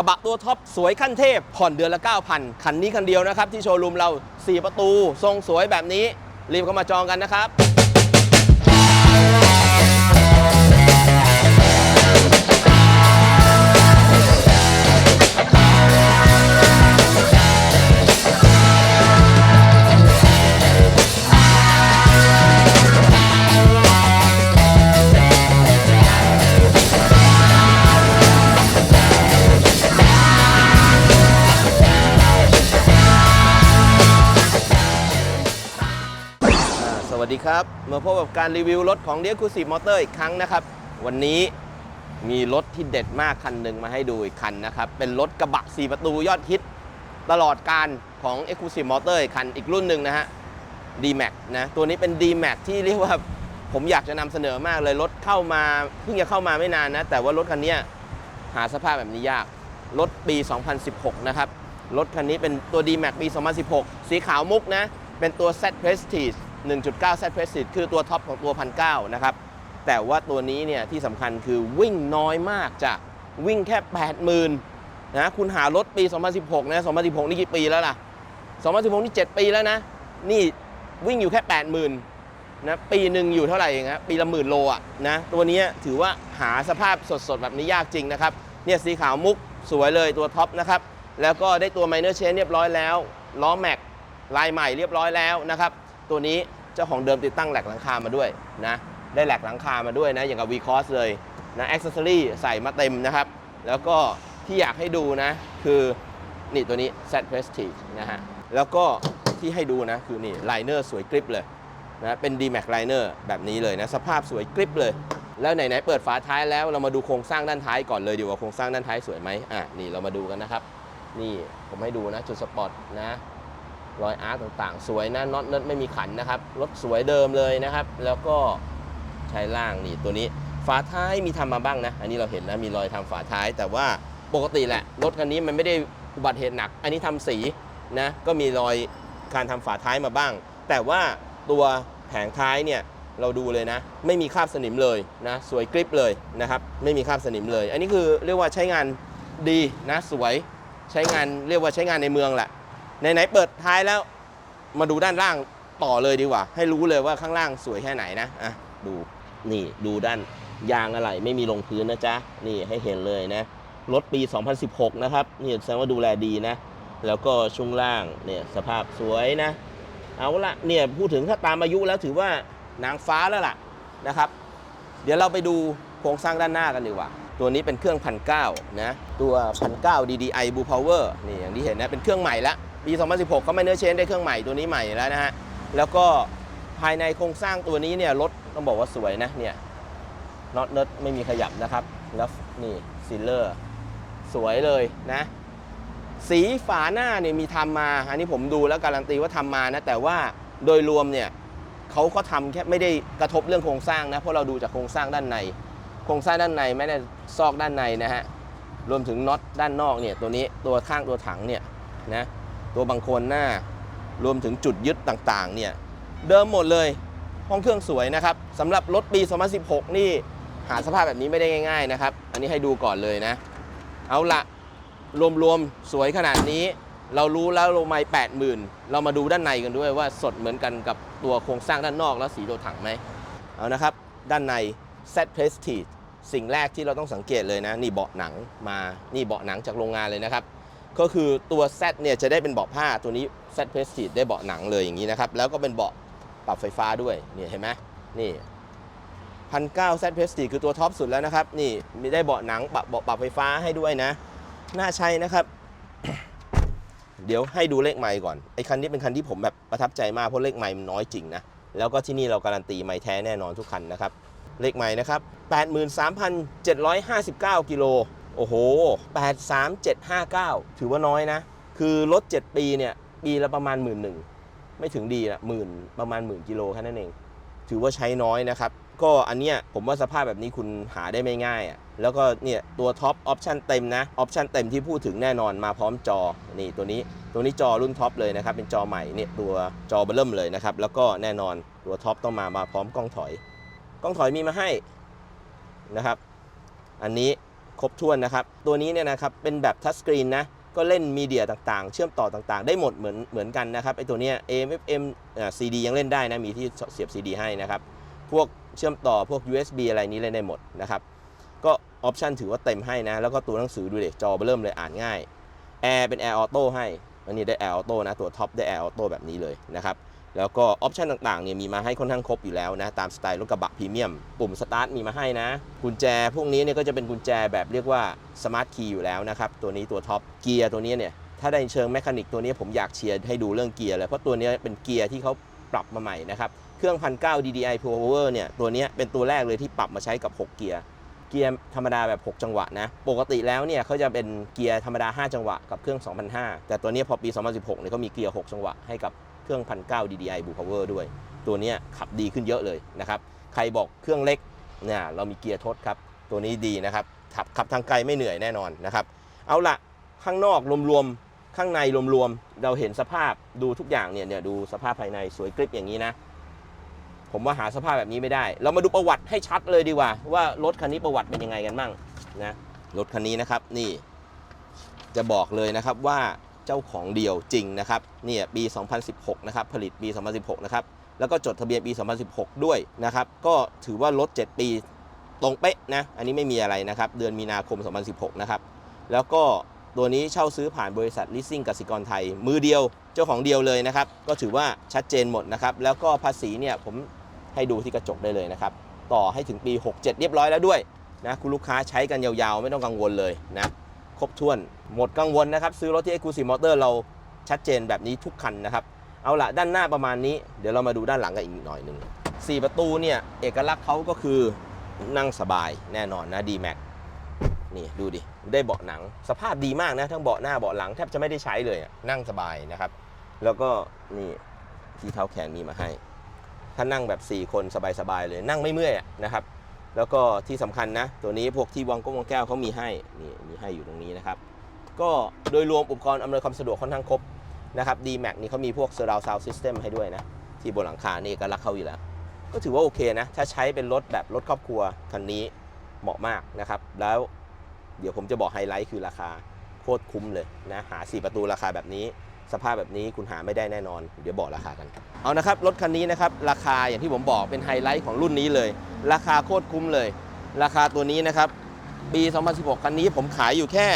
กระบะตัวท็อปสวยขั้นเทพ ผ่อนเดือนละ 9,000 คันนี้คันเดียวนะครับ ที่โชว์รูมเรา 4 ประตู ทรงสวยแบบนี้ รีบเข้ามาจองกันนะครับ สวัสดีครับ มาพบกับการรีวิวรถของ d e ย c l u s i v e Motor อีกครั้งนะครับ วันนี้มีรถที่เด็ดมากคันหนึ่งมาให้ดูอีกคันนะครับ เป็นรถกระบะ 4 ประตูยอดฮิต ตลอดการของ e x c l u s i v e Motor อีกคันอีกรุ่นหนึ่งนะฮะ D-Max นะ ตัวนี้เป็น D-Max ที่เรียกว่าผมอยากจะนำเสนอมากเลย รถเข้ามาเพิ่งจะเข้ามาไม่นานนะ แต่ว่ารถคันนี้หาสภาพแบบนี้ยาก รถปี 2016 นะครับ รถคันนี้เป็นตัว D-Max ปี 2016 สีขาวมุกนะ เป็นตัว Z Prestige 1.9 Z Prestige คือตัวท็อปของตัว 1,900 นะครับ แต่ว่าตัวนี้เนี่ยที่สำคัญคือวิ่งน้อยมากจ้ะวิ่งแค่ 80,000นะคุณหารถปี 2016 นะ 2016 นี่กี่ปีแล้วล่ะ 2016 นี่ 7 ปีแล้วนะ นี่วิ่งอยู่แค่ 80,000นะปีหนึ่งอยู่เท่าไหร่เองครับปีละหมื่นโลอะนะตัวนี้ถือว่าหาสภาพสดๆ แบบนี้ยากจริงนะครับเนี่ยสีขาวมุกสวยเลยตัวท็อปนะครับแล้วก็ได้ตัว minor chain เรียบร้อยแล้วล้อแม็กลายใหม่เรียบร้อยแล้วนะครับ ตัวนี้เจ้าของเดิมติดตั้งแหลกหลังคามาด้วยนะได้แหลกหลังคามาด้วยนะอย่างกับ v c o s เลยนะ accessory ใส่มาเต็มนะครับ แล้วก็ที่อยากให้ดูนะ คือนี่ตัวนี้ Z Prestige นะฮะแล้วก็ที่ให้ดูนะคือนี่ไลเนอร์สวยกริปเลยนะเป็น D-Max Liner แบบนี้เลยนะสภาพสวยกริปเลย แล้วไหนๆเปิดฝาท้ายแล้วเรามาดูโครงสร้างด้านท้ายก่อนเลยดีกว่าโครงสร้างด้านท้ายสวยไหมอะนี่เรามาดูกันนะครับ นี่ผมให้ดูนะจุดสปอตนะ รอยอาร์ตต่างๆ สวยนะน็อตเนิร์ดไม่มีขันนะครับ รถสวยเดิมเลยนะครับ แล้วก็ใช้ล่างนี่ตัวนี้ ฝาท้ายมีทำมาบ้างนะ อันนี้เราเห็นนะมีรอยทำฝาท้าย แต่ว่าปกติแหละรถคันนี้มันไม่ได้อุบัติเหตุหนัก อันนี้ทำสีนะก็มีรอยการทำฝาท้ายมาบ้าง แต่ว่าตัวแผงท้ายเนี่ยเราดูเลยนะ ไม่มีคราบสนิมเลยนะ สวยกริปเลยนะครับ ไม่มีคราบสนิมเลย อันนี้คือเรียกว่าใช้งานดีนะสวยใช้งานเรียกว่าใช้งานในเมืองแหละ ไหนๆเปิดท้ายแล้ว มาดูด้านล่างต่อเลยดีกว่า ให้รู้เลยว่าข้างล่างสวยแค่ไหนนะอะดูนี่ดูด้านยางอะไรไม่มีลงพื้นนะจ๊ะนี่ให้เห็นเลยนะรถปี 2016 นะครับนี่แสดงว่าดูแลดีนะ แล้วก็ช่วงล่างเนี่ยสภาพสวยนะ เอาละเนี่ยพูดถึงถ้าตามอายุแล้วถือว่านางฟ้าแล้วล่ะนะครับ เดี๋ยวเราไปดูโครงสร้างด้านหน้ากันดีกว่า ตัวนี้เป็นเครื่องพันเก้านะ ตัวพันเก้า DDI Blue Power นี่อย่างที่เห็นนะ เป็นเครื่องใหม่ละ ปี 2016เขาไม่เนื้อเชนได้เครื่องใหม่ตัวนี้ใหม่แล้วนะฮะ แล้วก็ภายในโครงสร้างตัวนี้เนี่ยรถต้องบอกว่าสวยนะเนี่ยน็อตเนิร์ดไม่มีขยับนะครับ แล้วนี่ซิลเลอร์ สวยเลยนะ สีฝาหน้าเนี่ยมีทำมา อันนี้ผมดูแล้วการันตีว่าทำมานะ แต่ว่าโดยรวมเนี่ยเขาก็ทำแค่ไม่ได้กระทบเรื่องโครงสร้างนะ เพราะเราดูจากโครงสร้างด้านใน โครงสร้างด้านในไม่ได้ซอกด้านในนะฮะ รวมถึงน็อตด้านนอกเนี่ยตัวนี้ตัวข้างตัวถังเนี่ยนะ ตัวบังโคลนหน้ารวมถึงจุดยึดต่างๆเนี่ยเดิมหมดเลยห้องเครื่องสวยนะครับสำหรับรถปี 2016 นี่หาสภาพแบบนี้ไม่ได้ง่าย ๆนะครับ อันนี้ให้ดูก่อนเลยนะ เอาละรวมๆ สวยขนาดนี้ เรารู้แล้วโลไมแปดหมื่นเรามาดูด้านในกันด้วยว่าสดเหมือนกันกับตัวโครงสร้างด้านนอกแล้วสีตัวถังไหมเอานะครับ ด้านใน Z Prestige สิ่งแรกที่เราต้องสังเกตเลยนะ นี่เบาะหนังมา นี่เบาะหนังจากโรงงานเลยนะครับ ก็คือตัว Z เนี่ยจะได้เป็นเบาะผ้าตัวนี้ Z Prestige ได้เบาะหนังเลยอย่างนี้นะครับ แล้วก็เป็นเบาะปรับไฟฟ้าด้วยนี่เห็นไหมนี่พันเก้า Z Prestige คือตัวท็อปสุดแล้วนะครับ นี่มีได้เบาะหนังปรับเบาะปรับไฟฟ้าให้ด้วยนะ น่าใช้นะครับ เดี๋ยวให้ดูเลขไมค์ก่อนไอ้คันนี้เป็นคันที่ผมแบบประทับใจมากเพราะเลขไมค์มันน้อยจริงนะแล้วก็ที่นี่เราการันตีไมค์แท้แน่นอนทุกคันนะครับเลขไมค์นะครับ 83,759กิโล โอ้โห 83759 ถือว่าน้อยนะ คือรถ 7 ปีเนี่ย ปีละประมาณหมื่นหนึ่ง ไม่ถึงดีละหมื่นประมาณหมื่นกิโลแค่นั้นเอง ถือว่าใช้น้อยนะครับ ก็อันเนี้ยผมว่าสภาพแบบนี้คุณหาได้ไม่ง่ายอะ่ะ แล้วก็เนี่ยตัวท็อปออปชันเต็มนะ ออปชันเต็มที่พูดถึงแน่นอนมาพร้อมจอ นี่ตัวนี้ ตัวนี้จอรุ่นท็อปเลยนะครับ เป็นจอใหม่เนี่ยตัวจอเบลเริ่มเลยนะครับ แล้วก็แน่นอนตัวท็อปต้องมามาพร้อมกล้องถอย กล้องถอยมีมาให้นะครับ อันนี้ ครบถ้วนนะครับ ตัวนี้เนี่ยนะครับเป็นแบบทัชสกรีนนะก็เล่นมีเดียต่างๆ เชื่อมต่อต่างๆ ได้หมดเหมือนเหมือนกันนะครับไอตัวเนี้ย AM FM CD ยังเล่นได้นะมีที่เสียบ CD ให้นะครับพวกเชื่อมต่อพวก USB อะไรนี้เล่นได้หมดนะครับก็ออปชันถือว่าเต็มให้นะ แล้วก็ตัวหนังสือดูเด็จอเบอเริ่มเลยอ่านง่ายแอร์เป็นแอร์ออโต้ให้อันนี้ได้แอร์ออโต้นะ ตัวท็อปได้แอร์ออโต้แบบนี้เลยนะครับ แล้วก็ออปชันต่างๆเนี่ยมีมาให้ค่อนข้างครบอยู่แล้วนะ ตามสไตล์รถกระบะพรีเมียม ปุ่มสตาร์ทมีมาให้นะ กุญแจพวกนี้เนี่ยก็จะเป็นกุญแจแบบเรียกว่าสมาร์ทคีย์อยู่แล้วนะครับ ตัวนี้ตัวท็อปเกียร์ตัวนี้เนี่ยถ้าในเชิงแมคานิกตัวนี้ผมอยากเชียร์ให้ดูเรื่องเกียร์เลยเพราะตัวนี้เป็นเกียร์ที่เขาปรับมาใหม่นะครับเครื่องพันเก้า DDI Power เนี่ยตัวนี้เป็นตัวแรกเลยที่ปรับมาใช้กับ 6 เกียร์เกียร์ธรรมดาแบบ 6 จังหวะนะ ปกติแล้วเนี่ยเขาจะเป็นเกียร์ธรรมดา 5 จังหวะกับเครื่อง 2005 แต่ตัวนี้พอปี 2016เนี่ยเขามีเกียร์ 6 จังหวะให้กับ เครื่องพันเก้า DDI Blue Power ด้วย ตัวนี้ขับดีขึ้นเยอะเลยนะครับใครบอกเครื่องเล็กเนี่ยเรามีเกียร์ทดครับ ตัวนี้ดีนะครับขับขับทางไกลไม่เหนื่อยแน่นอนนะครับ เอาละข้างนอกรวมๆ ข้างในรวมๆ เราเห็นสภาพดูทุกอย่างเนี่ยเนี่ยดูสภาพภายในสวยกริบอย่างนี้นะ ผมว่าหาสภาพแบบนี้ไม่ได้ เรามาดูประวัติให้ชัดเลยดีกว่า ว่ารถคันนี้ประวัติเป็นยังไงกันบ้างนะรถคันนี้นะครับนี่ จะบอกเลยนะครับว่า เจ้าของเดียวจริงนะครับเนี่ยปี 2016 นะครับ ผลิตปี 2016 นะครับ แล้วก็จดทะเบียนปี 2016 ด้วยนะครับ ก็ถือว่ารถ7ปีตรงเป๊ะนะ อันนี้ไม่มีอะไรนะครับ เดือนมีนาคม 2016 นะครับ แล้วก็ตัวนี้เช่าซื้อผ่านบริษัทลิสซิ่งกสิกรไทย มือเดียวเจ้าของเดียวเลยนะครับ ก็ถือว่าชัดเจนหมดนะครับ แล้วก็ภาษีเนี่ยผมให้ดูที่กระจกได้เลยนะครับ ต่อให้ถึงปี 67 เรียบร้อยแล้วด้วยนะคุณลูกค้าใช้กันยาวๆ ไม่ต้องกังวลเลยนะ ครบถ้วน หมดกังวลนะครับ ซื้อรถที่ Exclusive Motor เราชัดเจนแบบนี้ทุกคันนะครับ เอาละด้านหน้าประมาณนี้ เดี๋ยวเรามาดูด้านหลังกันอีกหน่อยหนึ่ง4 ประตูเนี่ย เอกลักษณ์เขาก็คือนั่งสบายแน่นอนนะ D-Max นี่ดูดิ ได้เบาะหนัง สภาพดีมากนะ ทั้งเบาะหน้าเบาะหลังแทบจะไม่ได้ใช้เลยนั่งสบายนะครับ แล้วก็นี่ที่เท้าแขนมีมาให้ ถ้านั่งแบบ 4 คนสบายๆเลยนั่งไม่เมื่อยนะครับ แล้วก็ที่สำคัญนะ ตัวนี้พวกที่วางก้งวางแก้วเขามีให้นี่มีให้อยู่ตรงนี้นะครับ ก็โดยรวมอุปกรณ์อำนวยความสะดวกค่อนข้างครบนะครับ D-Max นี่เขามีพวก Surround Sound System ให้ด้วยนะ ที่บนหลังคานี่เอกลักเขาอยู่แล้ว ก็ถือว่าโอเคนะ ถ้าใช้เป็นรถแบบรถครอบครัวคันนี้เหมาะมากนะครับ แล้วเดี๋ยวผมจะบอกไฮไลท์คือราคาโคตรคุ้มเลยนะ หา 4 ประตูราคาแบบนี้ สภาพแบบนี้คุณหาไม่ได้แน่นอน เดี๋ยวบอกราคากัน เอานะครับ รถคันนี้นะครับ ราคาอย่างที่ผมบอกเป็นไฮไลท์ของรุ่นนี้เลย ราคาโคตรคุ้มเลย ราคาตัวนี้นะครับ ปี 2016 คันนี้ผมขายอยู่แค่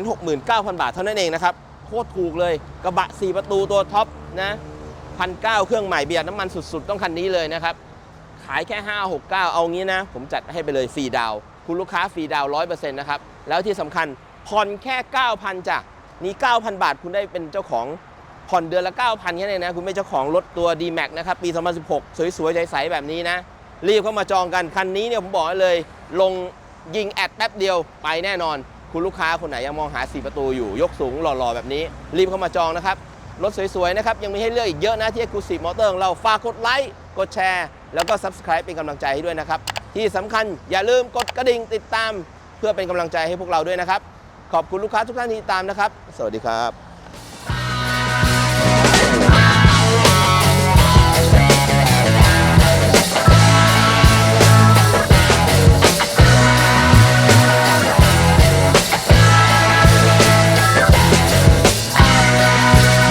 569,000 บาทเท่านั้นเองนะครับ โคตรถูกเลย กระบะ 4 ประตูตัวท็อปนะพันเเครื่องใหม่เบียดน้ำมันสุด ๆ ต้องคันนี้เลยนะครับ ขายแค่ 569 เอางี้นะ ผมจัดให้ไปเลยฟรีดาว คุณลูกค้าฟรีดาวน์100%นะครับ แล้วที่สำคัญผ่อนแค่ 9,000จ้ะ นี่9,000 บาทคุณได้เป็นเจ้าของผ่อนเดือนละ 9,000แค่นี้นะ คุณไม่เจ้าของรถตัว D-Max นะครับ ปี 2016 สวยๆ ใสๆ แบบนี้นะ รีบเข้ามาจองกัน คันนี้เนี่ยผมบอกเลย ลงยิงแอดแป๊บเดียวไปแน่นอน คุณลูกค้าคนไหนยังมองหา 4 ประตูอยู่ ยกสูงหล่อๆ แบบนี้ รีบเข้ามาจองนะครับ รถสวยๆ นะครับ ยังมีให้เลือกอีกเยอะนะที่ Exclusive Motor ของเราฝากกดไลค์กดแชร์ แล้วก็ Subscribe เป็นกำลังใจให้ด้วยนะครับที่สำคัญอย่าลืมกดกระดิ่งติดตาม เพื่อเป็นกำลังใจให้พวกเราด้วยนะครับ ขอบคุณลูกค้าทุกท่านที่ตามนะครับ สวัสดีครับ